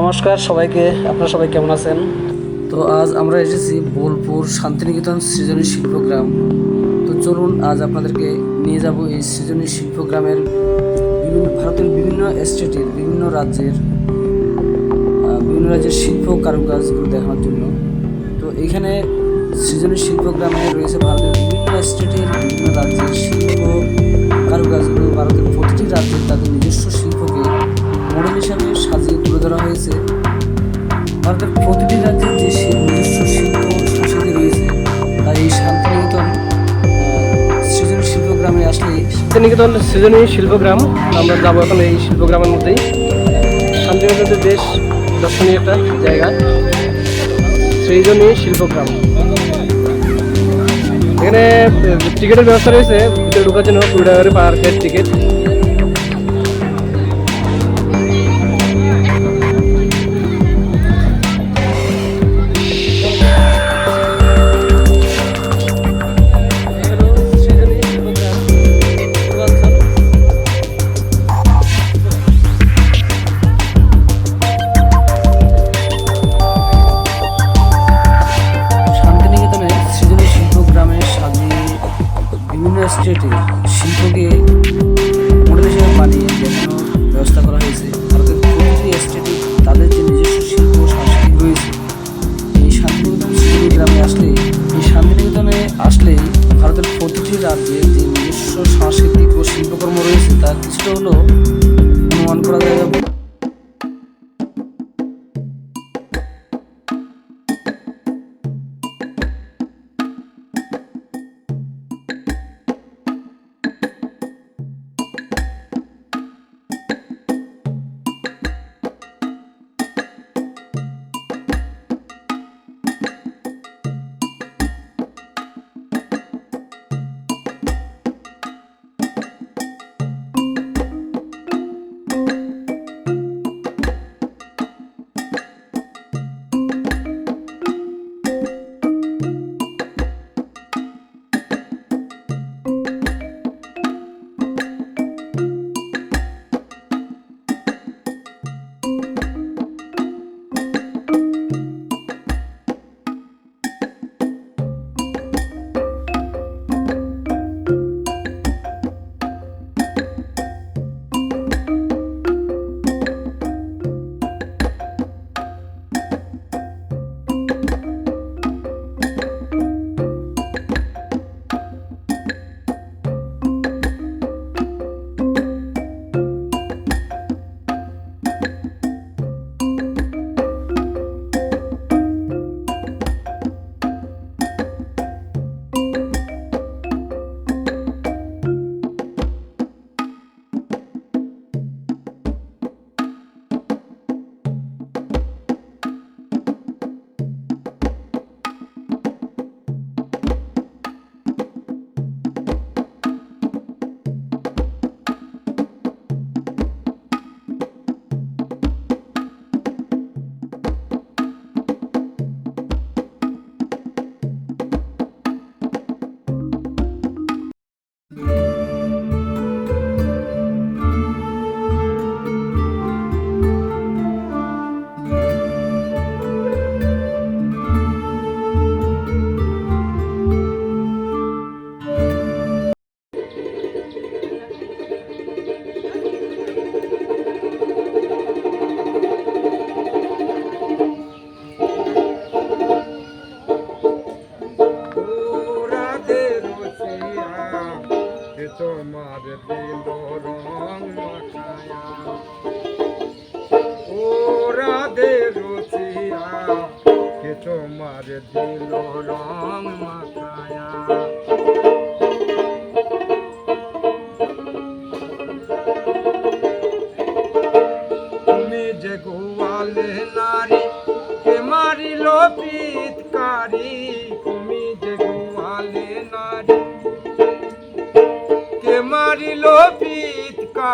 নমস্কার সবাইকে, আপনারা সবাই কেমন আছেন? তো আজ আমরা এসেছি বোলপুর শান্তিনিকেতন সৃজনী শিল্পগ্রাম তো চলুন আজ আপনাদেরকে নিয়ে যাব এই সৃজনী শিল্পগ্রামের বিভিন্ন, ভারতের বিভিন্ন স্টেটের বিভিন্ন রাজ্যের বিভিন্ন রাজ্যের শিল্প কারুকাজগুলো দেখানোর জন্য। তো এখানে সৃজনী শিল্পগ্রামে রয়েছে ভারতের বিভিন্ন স্টেটের বিভিন্ন রাজ্যের শিল্প কারুকাজগুলো। ভারতের প্রতিটি রাজ্যের তাদের নিজস্ব ধরা ভারতের প্রতিটি রাজ্যের যে নিজস্ব শিল্প সংস্কৃতি রয়েছে তাই এই শান্তিনিকেতন সৃজনী শিল্পগ্রামে আসলে শান্তিনিকেতন সৃজনী শিল্পগ্রাম। আমরা যাব এখন এই শিল্পগ্রামের মধ্যেই। শান্তিনিকেতন বেশ দর্শনীয় একটা জায়গা। সৃজনী শিল্পগ্রাম। এখানে টিকিটের ব্যবস্থা রয়েছে। ঢোকার জন্য কুড়ি টাকা করে পার হেড টিকিট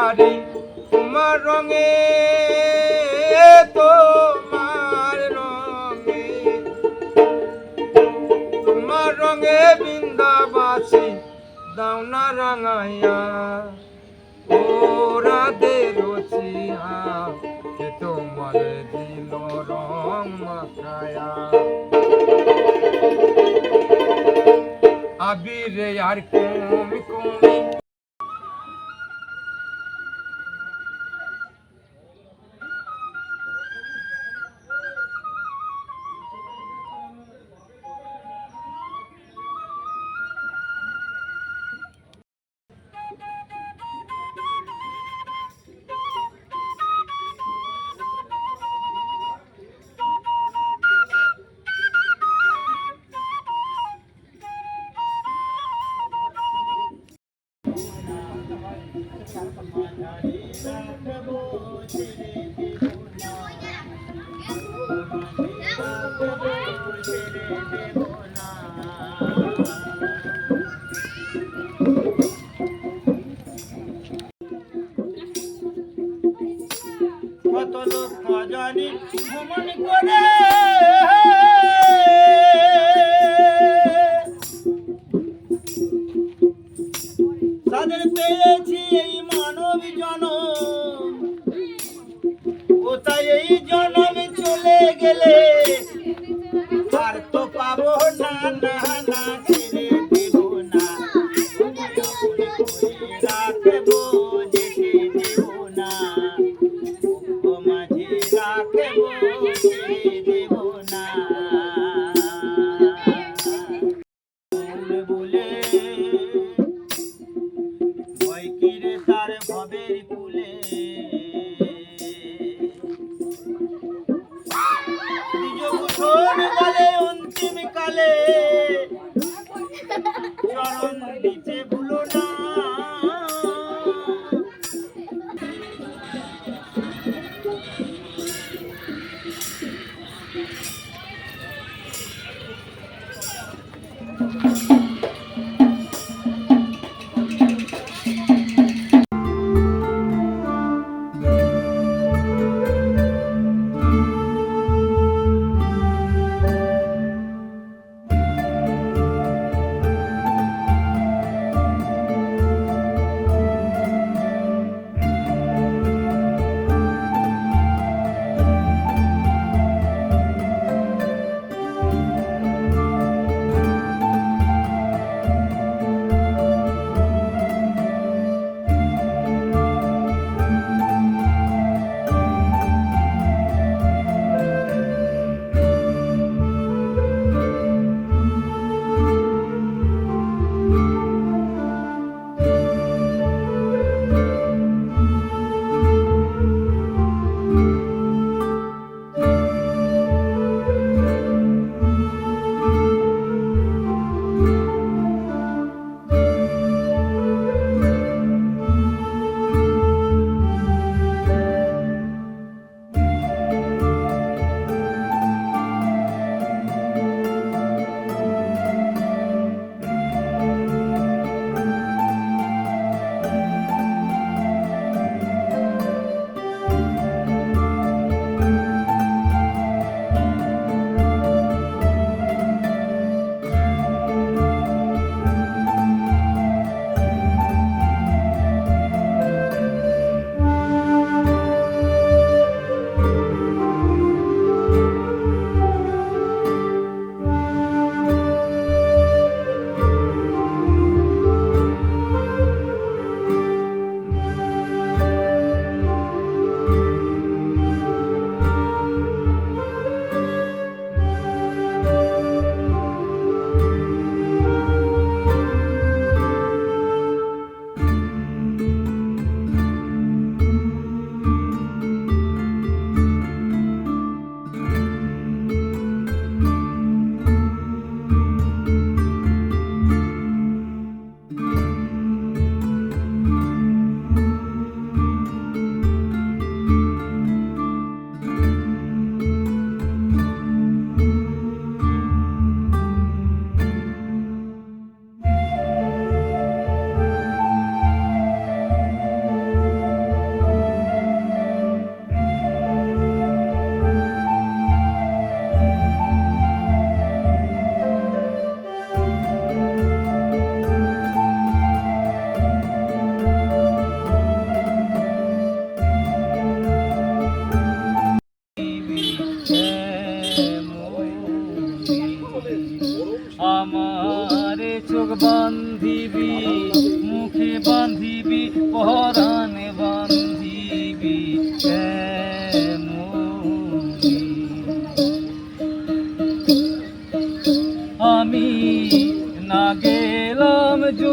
পারি তোমার রঙে তোমার রঙে। তোমার রঙে বৃন্দাবাসী, দাও না রাঙাইয়া। ও রচিয়া কে তোমার দিল রং মাখায়া। আবিরে আর কমি কমি কত লোক জানি তাদের পেয়েছি এই মানব জন কোথায় এই জনমে চলে গেলে?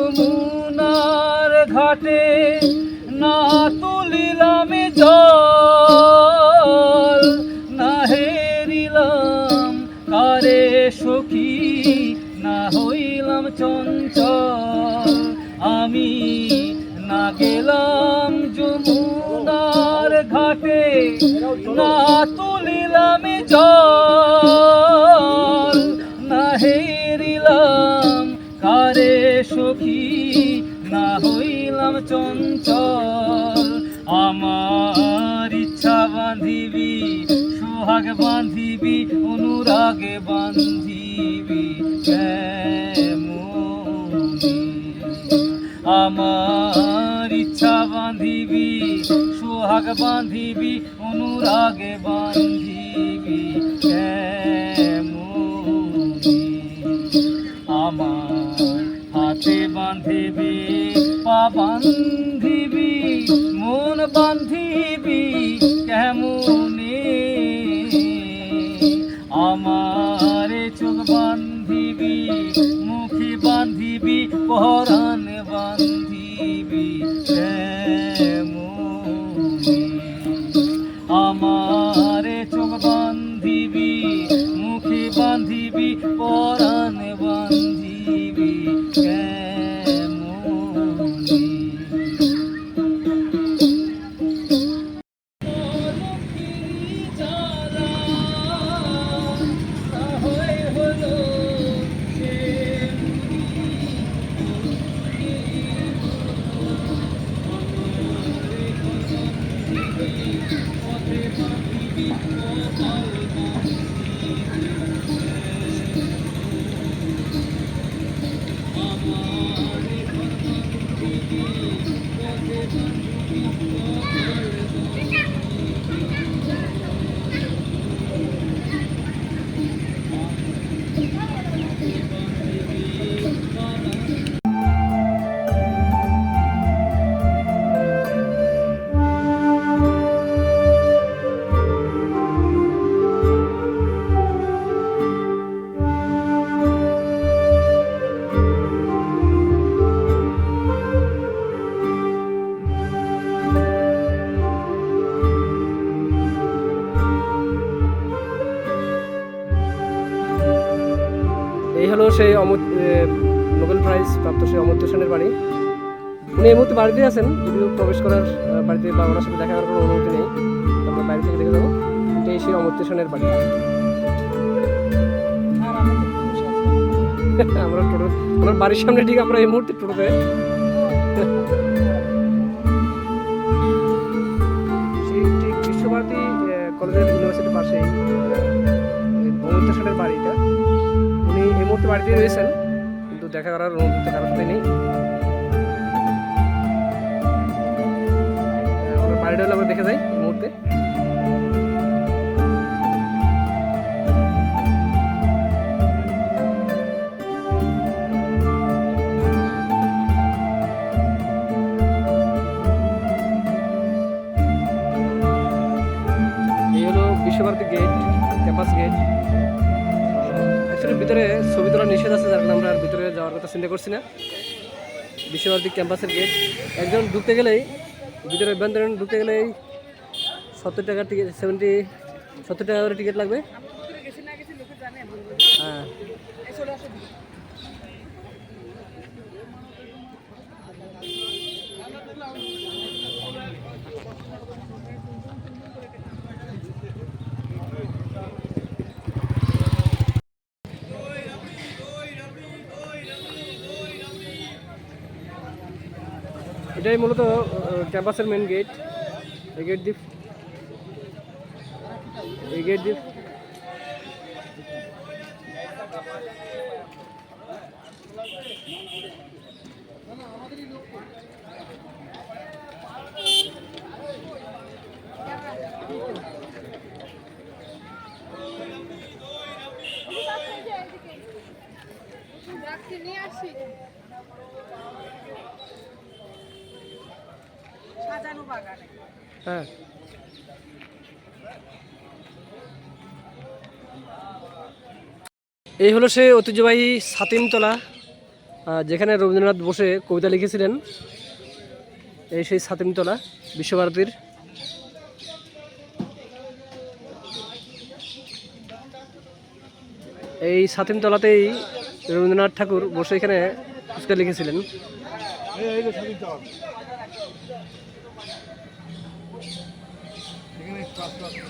যমুনার ঘাটে না তুলিলাম জল, না হেরিলাম কারে সখী, না হইলাম চঞ্চল। আমি না গেলাম যমুনার ঘাটে, না তুলিলাম জল। সখী না হইলাম চঞ্চল। আমার ইচ্ছা বাঁধিবি সোহাগ বাঁধিবি অনুরাগে বাঁধিবি আমার ইচ্ছা বাঁধিবি সোহাগ বাঁধিবি অনুরাগে বাঁধিবি আমার হাতে বাঁধিবি। এই অমর্ত্য সেনের বাড়ি। উনি এই মুহূর্তে বাড়িতে আছেন, যদিও প্রবেশ করার বাড়িতে বা ওনার সাথে দেখা করার কোনো অনুমতি নেই। আমরা বাইরে থেকে দেখে যাব এটাই সেই অমর্ত্য সেনের বাড়ি। আমরা টোটো, ওনার বাড়ির সামনে ঠিক আমরা এই মুহূর্তে টোটোতে সেই ঠিক বিশ্বভারতী কলেজের ইউনিভার্সিটির সেনের বাড়িটা। উনি এই মুহূর্তে বাড়িতে রয়েছেন। কিন্তু দেখা করার অনুমতি কারোর সাথে নেই। বাড়িটা হলে আমরা দেখে যাই মুহূর্তে। বিশ্বভারতী ভিতরে ছবি তোলা নিষেধ আছে, যার আমরা আর ভিতরে যাওয়ার কথা চিন্তা করছি না। বিশ্বভারতী ক্যাম্পাসের গেট একজন ঢুকতে গেলেই, ভিতরে অভ্যন্তরীণ ঢুকতে গেলেই সত্তর টাকার টিকিট সেভেন্টি সত্তর টাকা করে টিকিট লাগবে। এটাই মূলত ক্যাম্পাসের মেন গেট এই গেট দিয়ে এই গেট দিয়ে নিয়ে আসি সাজানো বাগানে। হ্যাঁ। এই হলো সে ঐতিহ্যবাহী সাতিমতলা যেখানে রবীন্দ্রনাথ বসে কবিতা লিখেছিলেন। এই সেই সাতিমতলা বিশ্বভারতীর। এই সাতিমতলাতেই রবীন্দ্রনাথ ঠাকুর বসে এখানে কিছুটা লিখেছিলেন। এখানে